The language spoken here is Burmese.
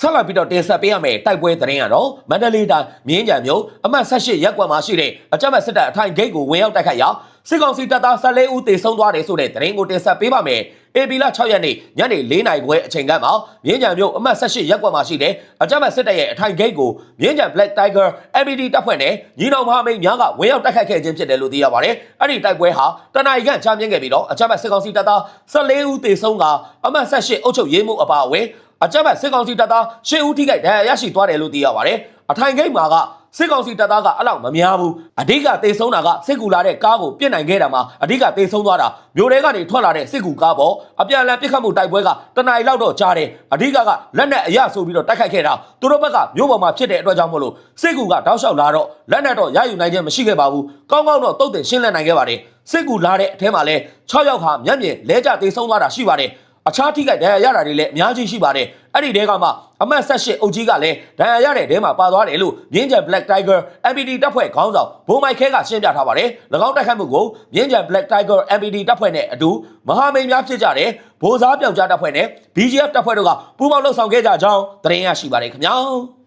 ဆက်လက်ပြီးတော့တင်ဆက်ပေးရမယ်တိုက်ပွဲသတင်းကတော့မန္တလေးတိုင်းမြင်းကြံမြို့အမှတ်18ရပ်ကွက်မှာရှိတဲ့အကြမ်းဖက်စစ်တပ်အထိုင်ဂိတ်ကိုဝင်ရောက်တိုက်ခိုက်ရာစစ်ကောင်စီတပ်သား14ဦးသေဆုံးသွားတယ်ဆိုတဲ့သတင်းကိုတင်ဆက်ပေးပါမယ်။အေပီလာ6ရက်နေ့ညနေ4နာရီခွဲအချိန်ကမှမြင်းကြံမြို့အမှတ်18ရပ်ကွက်မှာရှိတဲ့အကြမ်းဖက်စစ်တပ်ရဲ့အထိုင်ဂိတ်ကိုမြင်းကြံ Black Tiger MPD တပ်ဖွဲ့နဲ့ညီနောင်မဟာမိတ်များကဝင်ရောက်တိုက်ခိုက်ခဲ့ခြင်းဖြစ်တယ်လို့သိရပါတယ်။အဲ့ဒီတိုက်ပွဲဟာတနအီကန်ချမ်းမြင့်ခဲ့ပြီးတော့အကြမ်းဖက်စစ်ကောင်စီတပ်သား14ဦးသေဆုံးကအမှတ်18အုပ်ချုပ်ရေးမှုအပါအဝင် အကြမ်းဖက်စစ်ကောင်စီတပ်သားရှေ့ဦးထိခိုက်ဒဏ်ရာရရှိသွားတယ်လို့သိရပါတယ်။အထိုင်ဂိတ်မှာကစစ်ကောင်စီတပ်သားကအလောက်မများဘူး။အဓိကတေဆုံးတာကစစ်ကူလာတဲ့ကားကိုပြစ်နိုင်ခဲ့တာမှာအဓိကတေဆုံးသွားတာမျိုးတွေကနေထွက်လာတဲ့စစ်ကူကားပေါ်အပြန်အလှန်ပြစ်ခတ်မှုတိုက်ပွဲကတနအီလောက်တော့ကြားတယ်။အဓိကကလက်နက်အရဆိုပြီးတော့တိုက်ခိုက်ခဲ့တာသူတို့ဘက်ကမျိုးပေါ်မှာဖြစ်တဲ့အတွက်ကြောင့်မို့လို့စစ်ကူကတောက်လျှောက်လာတော့လက်နက်တော့ရယူနိုင်ခြင်းမရှိခဲ့ပါဘူး။ကောင်းကောင်းတော့တုတ်တင်ရှင်းလင်းနိုင်ခဲ့ပါတယ်။စစ်ကူလာတဲ့အထဲမှာလဲ6ယောက်ဟာမျက်မြင်လဲကျတေဆုံးသွားတာရှိပါတယ်။ အခြားထိခိုက်ဒဏ်ရာရတာတွေလည်းအများကြီးရှိပါတယ်အဲ့ဒီတဲကမှအမှတ်18အုပ်ကြီးကလည်းဒဏ်ရာရတဲ့တဲမှာပါသွားတယ်လို့မြင်းကြံ Black Tiger MPD တပ်ဖွဲ့ခေါင်းဆောင်ဘိုးမိုက်ခဲကရှင်းပြထားပါတယ်၎င်းတိုက်ခိုက်မှုကိုမြင်းကြံ Black Tiger MPD တပ်ဖွဲ့နဲ့အတူမဟာမိတ်များဖြစ်ကြတဲ့ဗိုလ်စားပြောက်ကြားတပ်ဖွဲ့နဲ့ BGF တပ်ဖွဲ့တို့ကပူးပေါင်းလှုပ်ဆောင်ခဲ့ကြကြောင်းသတင်းရရှိပါတယ်ခင်ဗျာ